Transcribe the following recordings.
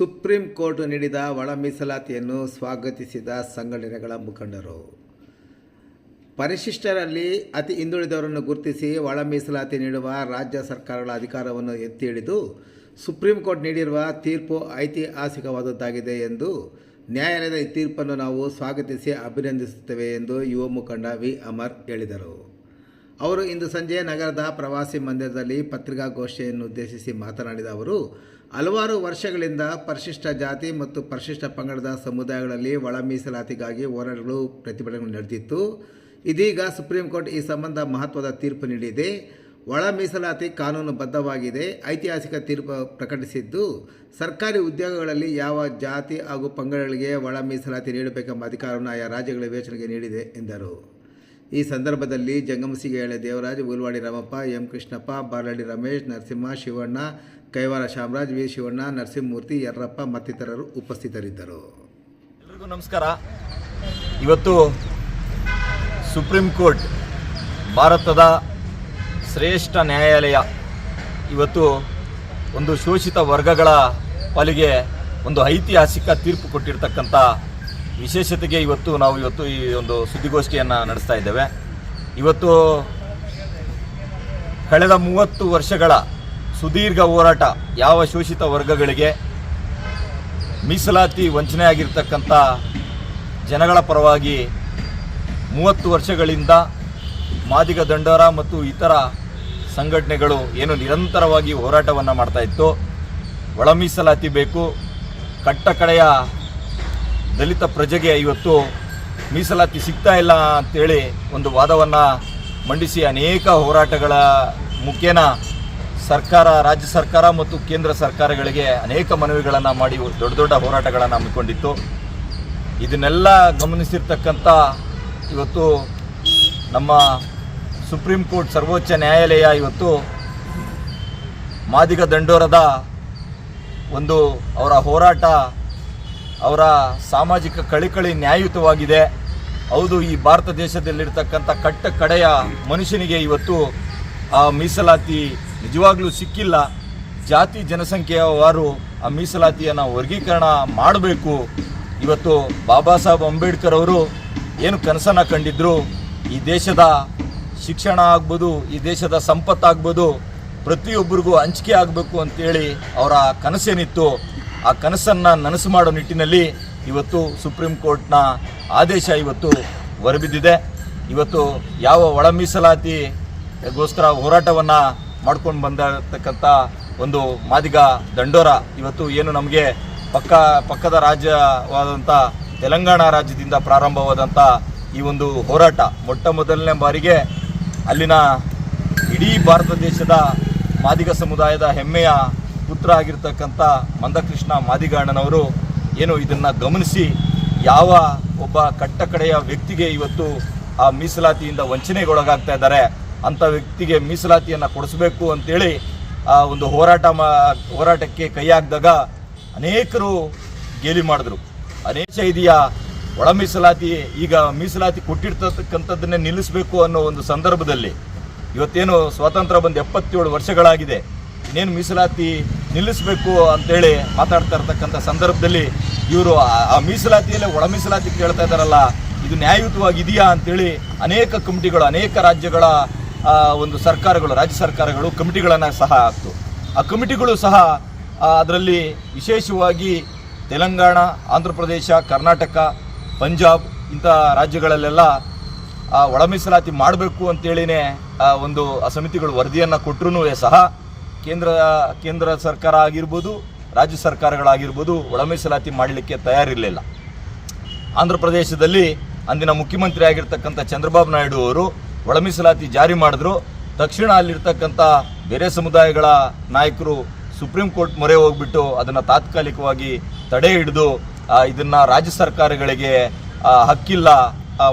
Supreme court ನೀಡಿದ ಒಳ ಮೀಸಲಾತಿಯನ್ನು ಸ್ವಾಗತಿಸಿದ ಸಂಘಟನೆಗಳ ಮುಖಂಡರು. ಪರಿಶಿಷ್ಟರಲ್ಲಿ ಅತಿ ಹಿಂದುಳಿದವರನ್ನು ಗುರುತಿಸಿ ಒಳ ಮೀಸಲಾತಿ ನೀಡುವ ರಾಜ್ಯ ಸರ್ಕಾರಗಳ ಅಧಿಕಾರವನ್ನು ಎತ್ತಿ ಹಿಡಿದು ಸುಪ್ರೀಂ ಕೋರ್ಟ್ ನೀಡಿರುವ ತೀರ್ಪು ಐತಿಹಾಸಿಕವಾದದ್ದಾಗಿದೆ ಎಂದು ನ್ಯಾಯಾಲಯದ ಈ ತೀರ್ಪನ್ನು ನಾವು ಸ್ವಾಗತಿಸಿ ಅಭಿನಂದಿಸುತ್ತೇವೆ ಎಂದು ಯುವ ಮುಖಂಡ ವಿ. ಅಮರ್ ಹೇಳಿದರು. ಅವರು ಇಂದು ಸಂಜೆ ನಗರದ ಪ್ರವಾಸಿ ಮಂದಿರದಲ್ಲಿ ಪತ್ರಿಕಾಗೋಷ್ಠಿಯನ್ನು ಉದ್ದೇಶಿಸಿ ಮಾತನಾಡಿದ ಅವರು, ಹಲವಾರು ವರ್ಷಗಳಿಂದ ಪರಿಶಿಷ್ಟ ಜಾತಿ ಮತ್ತು ಪರಿಶಿಷ್ಟ ಪಂಗಡದ ಸಮುದಾಯಗಳಲ್ಲಿ ಒಳ ಮೀಸಲಾತಿಗಾಗಿ ಹೋರಾಟಗಳು ಪ್ರತಿಭಟನೆ ನಡೆದಿತ್ತು. ಇದೀಗ ಸುಪ್ರೀಂ ಕೋರ್ಟ್ ಈ ಸಂಬಂಧ ಮಹತ್ವದ ತೀರ್ಪು ನೀಡಿದೆ. ಒಳ ಮೀಸಲಾತಿ ಕಾನೂನುಬದ್ಧವಾಗಿದೆ ಐತಿಹಾಸಿಕ ತೀರ್ಪು ಪ್ರಕಟಿಸಿದ್ದು, ಸರ್ಕಾರಿ ಉದ್ಯೋಗಗಳಲ್ಲಿ ಯಾವ ಜಾತಿ ಹಾಗೂ ಪಂಗಡಗಳಿಗೆ ಒಳ ಮೀಸಲಾತಿ ನೀಡಬೇಕೆಂಬ ಅಧಿಕಾರವನ್ನು ಆಯಾ ರಾಜ್ಯಗಳ ವಿವೇಚನೆಗೆ ನೀಡಿದೆ ಎಂದರು. ಈ ಸಂದರ್ಭದಲ್ಲಿ ಜಂಗಮಸಿಗೆಳೆ ದೇವರಾಜ್, ಉಲ್ವಾಡಿ ರಾಮಪ್ಪ, ಎಂ ಕೃಷ್ಣಪ್ಪ ಬಾರಳ್ಳಿ ರಮೇಶ್, ನರಸಿಂಹ, ಶಿವಣ್ಣ, ಕೈವಾರ ಶಾಮರಾಜ್ ವಿ ಶಿವಣ್ಣ, ನರಸಿಂಹಮೂರ್ತಿ, ಯರ್ರಪ್ಪ ಮತ್ತಿತರರು ಉಪಸ್ಥಿತರಿದ್ದರು. ಎಲ್ರಿಗೂ ನಮಸ್ಕಾರ. ಇವತ್ತು ಸುಪ್ರೀಂ ಕೋರ್ಟ್ ಭಾರತದ ಶ್ರೇಷ್ಠ ನ್ಯಾಯಾಲಯ ಇವತ್ತು ಒಂದು ಶೋಷಿತ ವರ್ಗಗಳ ಪಾಲಿಗೆ ಒಂದು ಐತಿಹಾಸಿಕ ತೀರ್ಪು ಕೊಟ್ಟಿರ್ತಕ್ಕಂಥ ವಿಶೇಷತೆಗೆ ಇವತ್ತು ನಾವು ಇವತ್ತು ಈ ಒಂದು ಸುದ್ದಿಗೋಷ್ಠಿಯನ್ನು ನಡೆಸ್ತಾ ಇದ್ದೇವೆ. ಇವತ್ತು ಕಳೆದ ಮೂವತ್ತು ವರ್ಷಗಳ ಸುದೀರ್ಘ ಹೋರಾಟ ಯಾವ ಶೋಷಿತ ವರ್ಗಗಳಿಗೆ ಮೀಸಲಾತಿ ವಂಚನೆಯಾಗಿರ್ತಕ್ಕಂಥ ಜನಗಳ ಪರವಾಗಿ ಮೂವತ್ತು ವರ್ಷಗಳಿಂದ ಮಾದಿಗ ದಂಡೋರ ಮತ್ತು ಇತರ ಸಂಘಟನೆಗಳು ಏನು ನಿರಂತರವಾಗಿ ಹೋರಾಟವನ್ನು ಮಾಡ್ತಾ ಇತ್ತು. ಒಳ ಮೀಸಲಾತಿ ಬೇಕು ಕಟ್ಟ ಕಡೆಯ ದಲಿತ ಪ್ರಜೆಗೆ ಇವತ್ತು ಮೀಸಲಾತಿ ಸಿಗ್ತಾ ಇಲ್ಲ ಅಂತೇಳಿ ಒಂದು ವಾದವನ್ನು ಮಂಡಿಸಿ ಅನೇಕ ಹೋರಾಟಗಳ ಮುಖೇನ ಸರ್ಕಾರ, ರಾಜ್ಯ ಸರ್ಕಾರ ಮತ್ತು ಕೇಂದ್ರ ಸರ್ಕಾರಗಳಿಗೆ ಅನೇಕ ಮನವಿಗಳನ್ನು ಮಾಡಿ ದೊಡ್ಡ ದೊಡ್ಡ ಹೋರಾಟಗಳನ್ನು ಹಮ್ಮಿಕೊಂಡಿತ್ತು. ಇದನ್ನೆಲ್ಲ ಗಮನಿಸಿರ್ತಕ್ಕಂಥ ಇವತ್ತು ನಮ್ಮ ಸುಪ್ರೀಂ ಕೋರ್ಟ್ ಸರ್ವೋಚ್ಚ ನ್ಯಾಯಾಲಯ ಇವತ್ತು ಮಾದಿಗ ದಂಡೋರದ ಒಂದು ಅವರ ಹೋರಾಟ ಅವರ ಸಾಮಾಜಿಕ ಕಳಿಕಳಿ ನ್ಯಾಯಯುತವಾಗಿದೆ. ಹೌದು, ಈ ಭಾರತ ದೇಶದಲ್ಲಿರ್ತಕ್ಕಂಥ ಕಟ್ಟ ಕಡೆಯ ಮನುಷ್ಯನಿಗೆ ಇವತ್ತು ಆ ಮೀಸಲಾತಿ ನಿಜವಾಗ್ಲೂ ಸಿಕ್ಕಿಲ್ಲ. ಜಾತಿ ಜನಸಂಖ್ಯೆಯವರು ಆ ಮೀಸಲಾತಿಯನ್ನು ವರ್ಗೀಕರಣ ಮಾಡಬೇಕು. ಇವತ್ತು ಬಾಬಾ ಸಾಹೇಬ್ ಅಂಬೇಡ್ಕರ್ ಅವರು ಏನು ಕನಸನ್ನು ಕಂಡಿದ್ರು? ಈ ದೇಶದ ಶಿಕ್ಷಣ ಆಗ್ಬೋದು, ಈ ದೇಶದ ಸಂಪತ್ತಾಗ್ಬೋದು, ಪ್ರತಿಯೊಬ್ಬರಿಗೂ ಹಂಚಿಕೆ ಆಗಬೇಕು ಅಂತೇಳಿ ಅವರ ಕನಸೇನಿತ್ತು. ಆ ಕನಸನ್ನು ನನಸು ಮಾಡೋ ನಿಟ್ಟಿನಲ್ಲಿ ಇವತ್ತು ಸುಪ್ರೀಂ ಕೋರ್ಟ್ನ ಆದೇಶ ಇವತ್ತು ಹೊರಬಿದ್ದಿದೆ. ಇವತ್ತು ಯಾವ ಒಳ ಮೀಸಲಾತಿಗೋಸ್ಕರ ಹೋರಾಟವನ್ನು ಮಾಡ್ಕೊಂಡು ಬಂದಿರತಕ್ಕಂಥ ಒಂದು ಮಾದಿಗ ದಂಡೋರ ಇವತ್ತು ಏನು ನಮಗೆ ಪಕ್ಕ, ಪಕ್ಕದ ರಾಜ್ಯವಾದಂಥ ತೆಲಂಗಾಣ ರಾಜ್ಯದಿಂದ ಪ್ರಾರಂಭವಾದಂಥ ಈ ಒಂದು ಹೋರಾಟ ಮೊಟ್ಟ ಮೊದಲನೇ ಬಾರಿಗೆ ಅಲ್ಲಿನ ಇಡೀ ಭಾರತ ದೇಶದ ಮಾದಿಗ ಸಮುದಾಯದ ಹೆಮ್ಮೆಯ ಪುತ್ರ ಆಗಿರ್ತಕ್ಕಂಥ ಮಂದಕೃಷ್ಣ ಮಾದಿಗಾಣನವರು ಏನು ಇದನ್ನು ಗಮನಿಸಿ ಯಾವ ಒಬ್ಬ ಕಟ್ಟ ಕಡೆಯ ವ್ಯಕ್ತಿಗೆ ಇವತ್ತು ಆ ಮೀಸಲಾತಿಯಿಂದ ವಂಚನೆಗೊಳಗಾಗ್ತಾ ಇದ್ದಾರೆ, ಅಂಥ ವ್ಯಕ್ತಿಗೆ ಮೀಸಲಾತಿಯನ್ನು ಕೊಡಿಸ್ಬೇಕು ಅಂತೇಳಿ ಆ ಒಂದು ಹೋರಾಟ ಮಾ, ಹೋರಾಟಕ್ಕೆ ಕೈ ಹಾಕಿದಾಗ ಅನೇಕರು ಗೇಲಿ ಮಾಡಿದ್ರು. ಅನೇಕ ಇದೆಯಾ? ಒಳ ಮೀಸಲಾತಿ, ಈಗ ಮೀಸಲಾತಿ ಕೊಟ್ಟಿರ್ತಕ್ಕಂಥದ್ದನ್ನೇ ನಿಲ್ಲಿಸಬೇಕು ಅನ್ನೋ ಒಂದು ಸಂದರ್ಭದಲ್ಲಿ ಇವತ್ತೇನು ಸ್ವಾತಂತ್ರ್ಯ ಬಂದು ಎಪ್ಪತ್ತೇಳು ವರ್ಷಗಳಾಗಿದೆ, ಇನ್ನೇನು ಮೀಸಲಾತಿ ನಿಲ್ಲಿಸಬೇಕು ಅಂತೇಳಿ ಮಾತಾಡ್ತಾ ಇರ್ತಕ್ಕಂಥ ಸಂದರ್ಭದಲ್ಲಿ ಇವರು ಆ ಮೀಸಲಾತಿಯಲ್ಲೇ ಒಳ ಮೀಸಲಾತಿ ಕೇಳ್ತಾ ಇದ್ದಾರಲ್ಲ, ಇದು ನ್ಯಾಯಯುತವಾಗಿದೆಯಾ ಅಂತೇಳಿ ಅನೇಕ ಕಮಿಟಿಗಳು, ಅನೇಕ ರಾಜ್ಯಗಳ ಒಂದು ಸರ್ಕಾರಗಳು, ರಾಜ್ಯ ಸರ್ಕಾರಗಳು ಕಮಿಟಿಗಳನ್ನು ಸಹ ಆಗ್ತು ಆ ಕಮಿಟಿಗಳು ಸಹ ಅದರಲ್ಲಿ ವಿಶೇಷವಾಗಿ ತೆಲಂಗಾಣ, ಆಂಧ್ರ ಪ್ರದೇಶ, ಕರ್ನಾಟಕ, ಪಂಜಾಬ್ ಇಂಥ ರಾಜ್ಯಗಳಲ್ಲೆಲ್ಲ ಒಳ ಮೀಸಲಾತಿ ಮಾಡಬೇಕು ಅಂತೇಳಿನೇ ಒಂದು ಆ ಸಮಿತಿಗಳು ವರದಿಯನ್ನು ಕೊಟ್ಟರು ಸಹ ಕೇಂದ್ರ ಕೇಂದ್ರ ಸರ್ಕಾರ ಆಗಿರ್ಬೋದು, ರಾಜ್ಯ ಸರ್ಕಾರಗಳಾಗಿರ್ಬೋದು ಒಳ ಮೀಸಲಾತಿ ಮಾಡಲಿಕ್ಕೆ ತಯಾರಿರಲಿಲ್ಲ. ಆಂಧ್ರ ಪ್ರದೇಶದಲ್ಲಿ ಅಂದಿನ ಮುಖ್ಯಮಂತ್ರಿ ಆಗಿರ್ತಕ್ಕಂಥ ಚಂದ್ರಬಾಬು ನಾಯ್ಡು ಅವರು ಒಳ ಮೀಸಲಾತಿ ಜಾರಿ ಮಾಡಿದ್ರು. ತಕ್ಷಣ ಅಲ್ಲಿರ್ತಕ್ಕಂಥ ಬೇರೆ ಸಮುದಾಯಗಳ ನಾಯಕರು ಸುಪ್ರೀಂ ಕೋರ್ಟ್ ಮೊರೆ ಹೋಗ್ಬಿಟ್ಟು ಅದನ್ನು ತಾತ್ಕಾಲಿಕವಾಗಿ ತಡೆ ಹಿಡಿದು ಇದನ್ನು ರಾಜ್ಯ ಸರ್ಕಾರಗಳಿಗೆ ಹಕ್ಕಿಲ್ಲ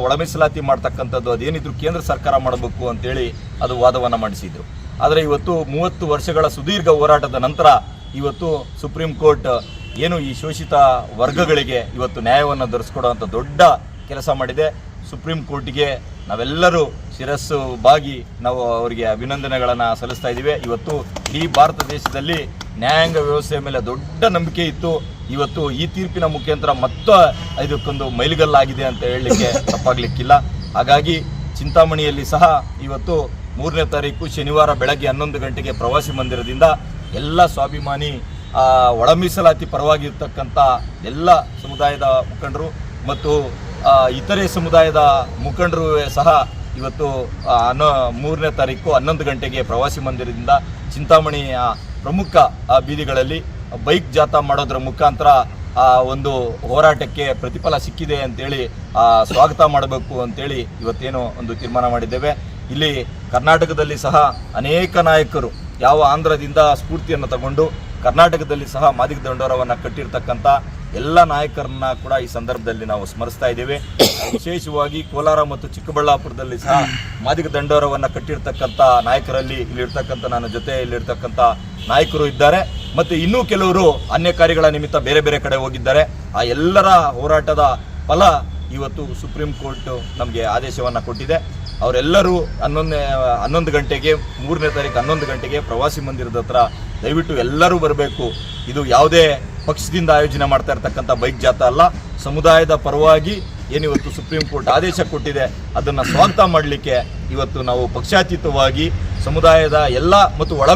ಒಳ ಮೀಸಲಾತಿ ಮಾಡ್ತಕ್ಕಂಥದ್ದು ಅದೇನಿದ್ರು ಕೇಂದ್ರ ಸರ್ಕಾರ ಮಾಡಬೇಕು ಅಂತೇಳಿ ಅದು ವಾದವನ್ನು ಮಾಡಿಸಿದ್ರು. ಆದರೆ ಇವತ್ತು ಮೂವತ್ತು ವರ್ಷಗಳ ಸುದೀರ್ಘ ಹೋರಾಟದ ನಂತರ ಇವತ್ತು ಸುಪ್ರೀಂ ಕೋರ್ಟ್ ಏನು ಈ ಶೋಷಿತ ವರ್ಗಗಳಿಗೆ ಇವತ್ತು ನ್ಯಾಯವನ್ನು ಧರಿಸ್ಕೊಡುವಂಥ ದೊಡ್ಡ ಕೆಲಸ ಮಾಡಿದೆ. ಸುಪ್ರೀಂ ಕೋರ್ಟಿಗೆ ನಾವೆಲ್ಲರೂ ಶಿರಸ್ಸು ಬಾಗಿ ನಾವು ಅವರಿಗೆ ಅಭಿನಂದನೆಗಳನ್ನು ಸಲ್ಲಿಸ್ತಾ ಇದ್ದೀವಿ. ಇವತ್ತು ಇಡೀ ಭಾರತ ದೇಶದಲ್ಲಿ ನ್ಯಾಯಾಂಗ ವ್ಯವಸ್ಥೆಯ ಮೇಲೆ ದೊಡ್ಡ ನಂಬಿಕೆ ಇತ್ತು. ಇವತ್ತು ಈ ತೀರ್ಪಿನ ಮುಖಾಂತರ ಮತ್ತೆ ಇದಕ್ಕೊಂದು ಮೈಲುಗಲ್ಲಾಗಿದೆ ಅಂತ ಹೇಳಲಿಕ್ಕೆ ತಪ್ಪಾಗಲಿಕ್ಕಿಲ್ಲ. ಹಾಗಾಗಿ ಚಿಂತಾಮಣಿಯಲ್ಲಿ ಸಹ ಇವತ್ತು ಮೂರನೇ ತಾರೀಕು ಶನಿವಾರ ಬೆಳಗ್ಗೆ ಹನ್ನೊಂದು ಗಂಟೆಗೆ ಪ್ರವಾಸಿ ಮಂದಿರದಿಂದ ಎಲ್ಲ ಸ್ವಾಭಿಮಾನಿ ಒಳಮೀಸಲಾತಿ ಒಳ ಮೀಸಲಾತಿ ಪರವಾಗಿರ್ತಕ್ಕಂಥ ಎಲ್ಲ ಸಮುದಾಯದ ಮುಖಂಡರು ಮತ್ತು ಇತರೆ ಸಮುದಾಯದ ಮುಖಂಡರು ಸಹ ಇವತ್ತು ಹನ್ನ, ಮೂರನೇ ತಾರೀಕು ಹನ್ನೊಂದು ಗಂಟೆಗೆ ಪ್ರವಾಸಿ ಮಂದಿರದಿಂದ ಚಿಂತಾಮಣಿಯ ಪ್ರಮುಖ ಬೀದಿಗಳಲ್ಲಿ ಬೈಕ್ ಜಾಥಾ ಮಾಡೋದ್ರ ಮುಖಾಂತರ ಒಂದು ಹೋರಾಟಕ್ಕೆ ಪ್ರತಿಫಲ ಸಿಕ್ಕಿದೆ ಅಂತೇಳಿ ಸ್ವಾಗತ ಮಾಡಬೇಕು ಅಂತೇಳಿ ಇವತ್ತೇನು ಒಂದು ತೀರ್ಮಾನ ಮಾಡಿದ್ದೇವೆ. ಇಲ್ಲಿ ಕರ್ನಾಟಕದಲ್ಲಿ ಸಹ ಅನೇಕ ನಾಯಕರು ಯಾವ ಆಂಧ್ರದಿಂದ ಸ್ಫೂರ್ತಿಯನ್ನು ತಗೊಂಡು ಕರ್ನಾಟಕದಲ್ಲಿ ಸಹ ಮಾದಿಗ ದಂಡೋರವನ್ನು ಕಟ್ಟಿರ್ತಕ್ಕಂಥ ಎಲ್ಲ ನಾಯಕರನ್ನ ಕೂಡ ಈ ಸಂದರ್ಭದಲ್ಲಿ ನಾವು ಸ್ಮರಿಸ್ತಾ ಇದ್ದೇವೆ. ವಿಶೇಷವಾಗಿ ಕೋಲಾರ ಮತ್ತು ಚಿಕ್ಕಬಳ್ಳಾಪುರದಲ್ಲಿ ಸಹ ಮಾದಿಗ ದಂಡೋರವನ್ನು ಕಟ್ಟಿರ್ತಕ್ಕಂಥ ನಾಯಕರಲ್ಲಿ ಇಲ್ಲಿರ್ತಕ್ಕಂಥ ನನ್ನ ಜೊತೆ ಇಲ್ಲಿರ್ತಕ್ಕಂಥ ನಾಯಕರು ಇದ್ದಾರೆ. ಮತ್ತು ಇನ್ನೂ ಕೆಲವರು ಅನ್ಯ ಕಾರ್ಯಗಳ ನಿಮಿತ್ತ ಬೇರೆ ಬೇರೆ ಕಡೆ ಹೋಗಿದ್ದಾರೆ. ಆ ಎಲ್ಲರ ಹೋರಾಟದ ಫಲ ಇವತ್ತು ಸುಪ್ರೀಂ ಕೋರ್ಟ್ ನಮಗೆ ಆದೇಶವನ್ನು ಕೊಟ್ಟಿದೆ. ಅವರೆಲ್ಲರೂ ಹನ್ನೊಂದನೇ, ಹನ್ನೊಂದು ಗಂಟೆಗೆ, ಮೂರನೇ ತಾರೀಕು ಹನ್ನೊಂದು ಗಂಟೆಗೆ ಪ್ರವಾಸಿ ಮಂದಿರದ ಹತ್ರ ದಯವಿಟ್ಟು ಎಲ್ಲರೂ ಬರಬೇಕು. ಇದು ಯಾವುದೇ ಪಕ್ಷದಿಂದ ಆಯೋಜನೆ ಮಾಡ್ತಾ ಇರ್ತಕ್ಕಂಥ ಬೈಕ್ ಜಾಥಾ ಅಲ್ಲ. ಸಮುದಾಯದ ಪರವಾಗಿ ಏನಿವತ್ತು ಸುಪ್ರೀಂ ಕೋರ್ಟ್ ಆದೇಶ ಕೊಟ್ಟಿದೆ, ಅದನ್ನು ಸ್ವಾಗತ ಮಾಡಲಿಕ್ಕೆ ಇವತ್ತು ನಾವು ಪಕ್ಷಾತೀತವಾಗಿ ಸಮುದಾಯದ ಎಲ್ಲ ಮತ್ತು ಒಳ